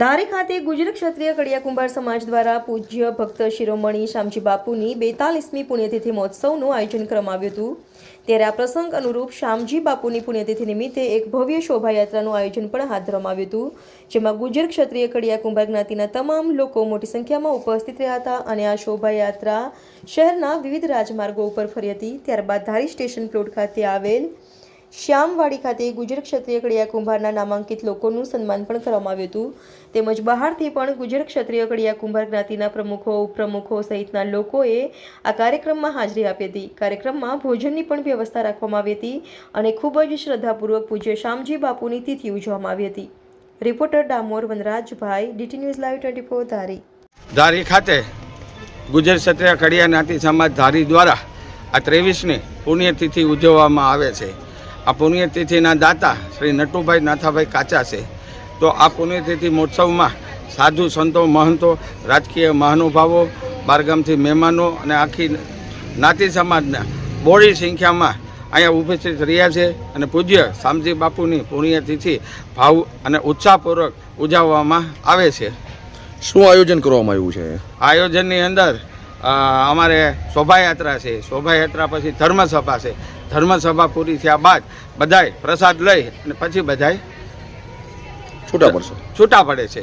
ધારી ખાતે ગુજરાત ક્ષત્રિય કડિયા કુંભાર સમાજ દ્વારા પૂજ્ય ભક્ત શિરોમણી શામજી બાપુની બેતાલીસમી પુણ્યતિથિ મહોત્સવનું આયોજન કરવામાં આવ્યું હતું. ત્યારે આ પ્રસંગ અનુરૂપ શામજી બાપુની પુણ્યતિથિ નિમિત્તે એક ભવ્ય શોભાયાત્રાનું આયોજન પણ હાથ ધરવામાં આવ્યું હતું. જેમાં ગુજર ક્ષત્રિય કડિયા કુંભાર જ્ઞાતિના તમામ લોકો મોટી સંખ્યામાં ઉપસ્થિત રહ્યા હતા અને આ શોભાયાત્રા શહેરના વિવિધ રાજમાર્ગો ઉપર ફરી હતી. ત્યારબાદ ધારી સ્ટેશન પ્લોટ ખાતે આવેલ શ્યામવાડી ખાતે ગુજર ક્ષત્રિય કડિયા કુંભારના નામાંકિત લોકોનું સન્માન પણ કરવામાં આવ્યું હતું. તેમજ બહારથી પણ ગુજર ક્ષત્રિય કડિયા કુંભાર જ્ઞાતિના પ્રમુખો, ઉપપ્રમુખો સહિતના લોકોએ આ કાર્યક્રમમાં હાજરી આપી હતી. કાર્યક્રમમાં ભોજનની પણ વ્યવસ્થા રાખવામાં આવી હતી અને ખૂબ જ શ્રદ્ધાપૂર્વક પૂજ્ય શ્યામજી બાપુની તિથિ ઉજવવામાં આવી હતી. Reporter Damor Vanrajbhai, DT news live twenty four Dhari. Dhari ખાતે ગુજર ક્ષત્રિય કડિયા જ્ઞાતિ સમાજ ધારી દ્વારા આ ત્રેવીસની પુણ્યતિથિ ઉજવવામાં આવે છે. આ પુણ્યતિથિના દાતા શ્રી નટુભાઈ નાથાભાઈ કાચા છે. તો આ પુણ્યતિથિ મહોત્સવમાં સાધુ સંતો મહંતો રાજકીય મહાનુભાવો બારગામથી મહેમાનો અને આખી નાતી સમાજના બોડી સંખ્યામાં અહીંયા ઉપસ્થિત રહ્યા છે અને પૂજ્ય શામજી બાપુની પુણ્યતિથિ ભાવ અને ઉત્સાહપૂર્વક ઉજવવામાં આવે છે. શું આયોજન કરવામાં આવ્યું છે? આયોજનની અંદર અમારે શોભાયાત્રા છે. શોભાયાત્રા પછી ધર્મસભા છે. ધર્મસભા પૂરી થયા બાદ બધાય પ્રસાદ લઈ અને પછી બધાય છૂટા પડશે. છૂટા પડે છે.